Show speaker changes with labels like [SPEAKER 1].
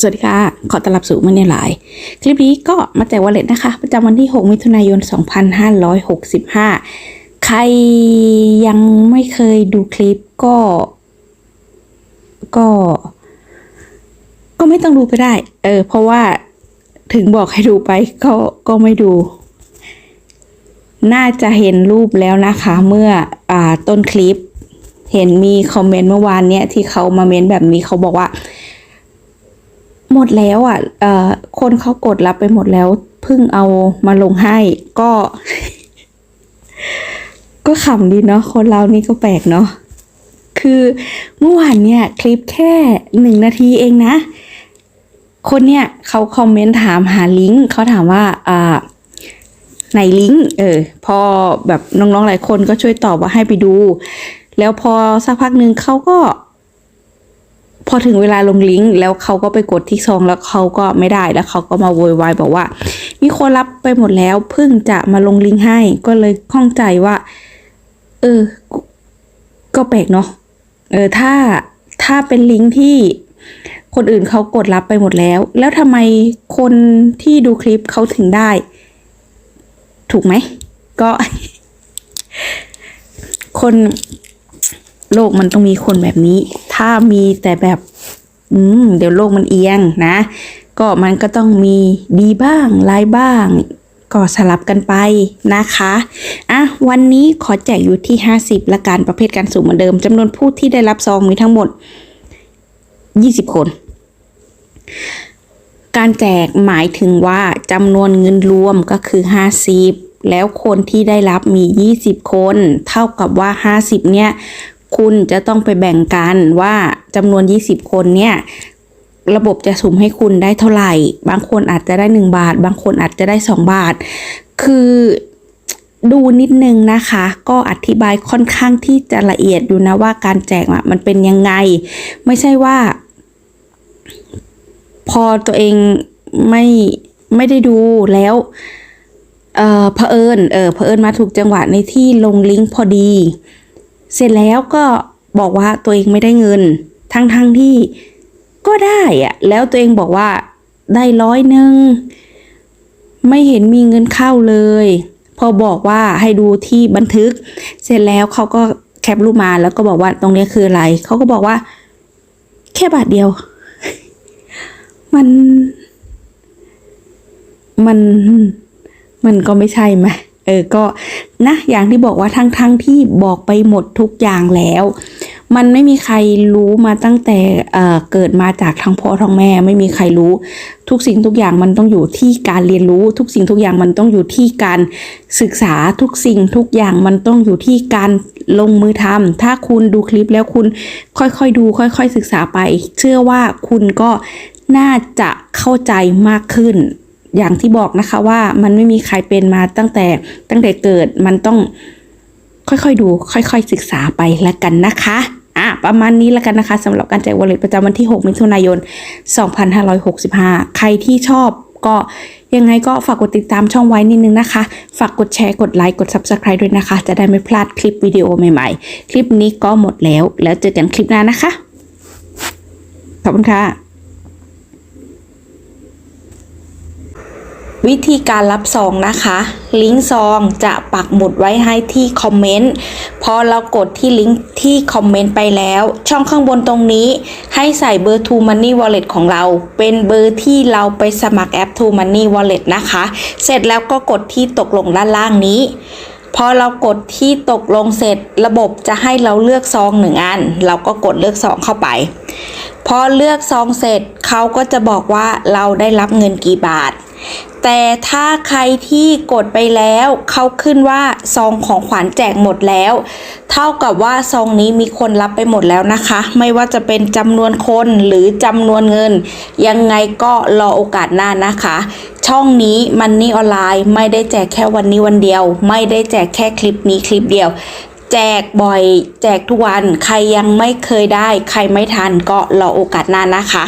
[SPEAKER 1] สวัสดีค่ะ ขอต้อนรับสู่มันในไลน์คลิปนี้ก็มาแจกวอลเล็ตนะคะ ประจำวันที่ 6 มิถุนายน 2565 ใครยังไม่เคยดูคลิปก็ ก็ ก็ไม่ต้องดูก็ได้ เออ เพราะว่าถึงบอกให้ดูไปก็ก็ไม่ดู น่าจะเห็นรูปแล้วนะคะ เมื่ออ่าต้นคลิป เห็นมีคอมเมนต์เมื่อวานเนี้ยที่เขามาเมนต์แบบนี้เขาบอกว่า หมดแล้วอะเอ่อคนเขากดรับไปหมดแล้วเพิ่งเอามาลงให้ก็ ก็ขำดีเนาะคนเรานี่ก็แปลกเนาะคือเมื่อวานเนี่ย คลิปแค่หนึ่งนาทีเองนะ คนเนี่ยเขาคอมเมนต์ถามหาลิงก์เขาถามว่าอ่าไหนลิงก์เออ พอแบบน้องๆหลายคนก็ช่วยตอบว่าให้ไปดู แล้วพอสักพักหนึ่งเขาก็ อถึงเวลาลงลิงก์แล้วเขาก็ไปกดที่ซองแล้วเขาก็ไม่ได้แล้วเขาก็มาโวยวายบอกว่า มีคนรับไปหมดแล้วเพิ่งจะมาลงลิงก์ให้ ก็เลยข้องใจว่า เออ ก็ก็แปลกเนาะเออถ้าถ้าเป็นลิงก์ที่คนอื่นเขากดรับไปหมดแล้ว แล้วทำไมคนที่ดูคลิปเขาถึงได้ ถูกไหม ก็ คนโลกมันต้องมีคนแบบนี้ ถ้ามีแต่แบบอืมเดี๋ยวโลกมันเอียงนะ ก็มันก็ต้องมีดีบ้างร้ายบ้าง ก็สลับกันไปนะคะอะวันนี้ขอแจกอยู่ที่ 50ละการประเภทการสุ่มเหมือนเดิมจำนวนผู้ที่ได้รับซองมีทั้งหมด 20 คน การแจกหมายถึงว่าจำนวนเงินรวมก็คือ 50 แล้วคนที่ได้รับมี 20 คน เท่ากับว่า 50 เนี่ย คุณจะต้องไปแบ่งกันว่าจำนวน 20 คนเนี่ยระบบจะสุ่มให้คุณได้เท่าไหร่ บางคนอาจจะได้ 1 บาท บางคนอาจจะได้ 2 บาท คือดูนิดนึงนะคะ ก็อธิบายค่อนข้างที่จะละเอียดอยู่นะว่าการแจกมันเป็นยังไง ไม่ใช่ว่า พอตัวเองไม่ไม่ได้ดูแล้วเออเผอิญเออเผอิญมาถูกจังหวะในที่ลงลิงก์พอดี เสร็จแล้วก็บอกว่าตัวเองไม่ได้เงิน ทั้งทั้งที่ก็ได้อะแล้วตัวเองบอกว่าได้ร้อยหนึ่งไม่เห็นมีเงินเข้าเลย พอบอกว่าให้ดูที่บันทึก เสร็จแล้วเขาก็แคปรูปมาแล้วก็บอกว่าตรงนี้คืออะไร เขาก็บอกว่า แค่บาทเดียว มัน มัน มันก็ไม่ใช่ไหมเออ ก็ นะอย่างที่บอกว่าทั้งทั้งที่บอกไปหมดทุกอย่างแล้ว มันไม่มีใครรู้มาตั้งแต่เเกิดมาจากทั้งพ่อทั้งแม่ ไม่มีใครรู้ ทุกสิ่งทุกอย่างมันต้องอยู่ที่การเรียนรู้ ทุกสิ่งทุกอย่างมันต้องอยู่ที่การศึกษาทุกสิ่งทุกอย่างมันต้องอยู่ที่การลงมือทำถ้าคุณดูคลิปแล้วคุณค่อยๆดู ค่อย ๆ ศึกษาไป เชื่อว่าคุณก็น่าจะเข้าใจมากขึ้น อย่างที่บอกนะคะว่ามันไม่มีใครเป็นมาตั้งแต่ตั้งแต่เกิดมันต้องค่อยๆดู ค่อยๆศึกษาไปแล้วกันนะคะอะประมาณนี้แล้วกันนะคะสำหรับการแจกวอลเล็ตประจำวันที่ 6 มิถุนายน 2565 ใครที่ชอบก็ยังไงก็ฝากกดติดตามช่องไว้นิดนึงนะคะ ฝากกดแชร์กดไลค์กด Subscribe ด้วยนะคะ จะได้ไม่พลาดคลิปวิดีโอใหม่ๆ คลิปนี้ก็หมดแล้ว แล้วเจอกันคลิปหน้านะคะ ขอบคุณค่ะ วิธีการรับซองนะคะ ลิงก์ซองจะปักหมุดไว้ให้ที่คอมเมนต์พอเรากดที่ลิงก์ที่คอมเมนต์ไปแล้ว ช่องข้างบนตรงนี้ ให้ใส่เบอร์ True Money Wallet ของเรา เป็นเบอร์ที่เราไปสมัครแอป True Money Wallet นะคะ เสร็จแล้วก็กดที่ตกลงด้านล่างนี้พอเรากดที่ตกลงเสร็จระบบจะให้เราเลือกซองหนึ่งอัน เราก็กดเลือกซองเข้าไป พอเลือกซองเสร็จเขาก็จะบอกว่าเราได้รับเงินกี่บาท แต่ถ้าใครที่กดไปแล้วเขาขึ้นว่าซองของขวัญแจกหมดแล้ว เท่ากับว่าซองนี้มีคนรับไปหมดแล้วนะคะ ไม่ว่าจะเป็นจำนวนคนหรือจำนวนเงิน ยังไงก็รอโอกาสหน้านะคะ ช่องนี้มันนี่ออนไลน์ไม่ได้แจกแค่วันนี้วันเดียว ไม่ได้แจกแค่คลิปนี้คลิปเดียวแจกบ่อยแจกทุกวัน ใครยังไม่เคยได้ ใครไม่ทันก็รอโอกาสหน้านะคะ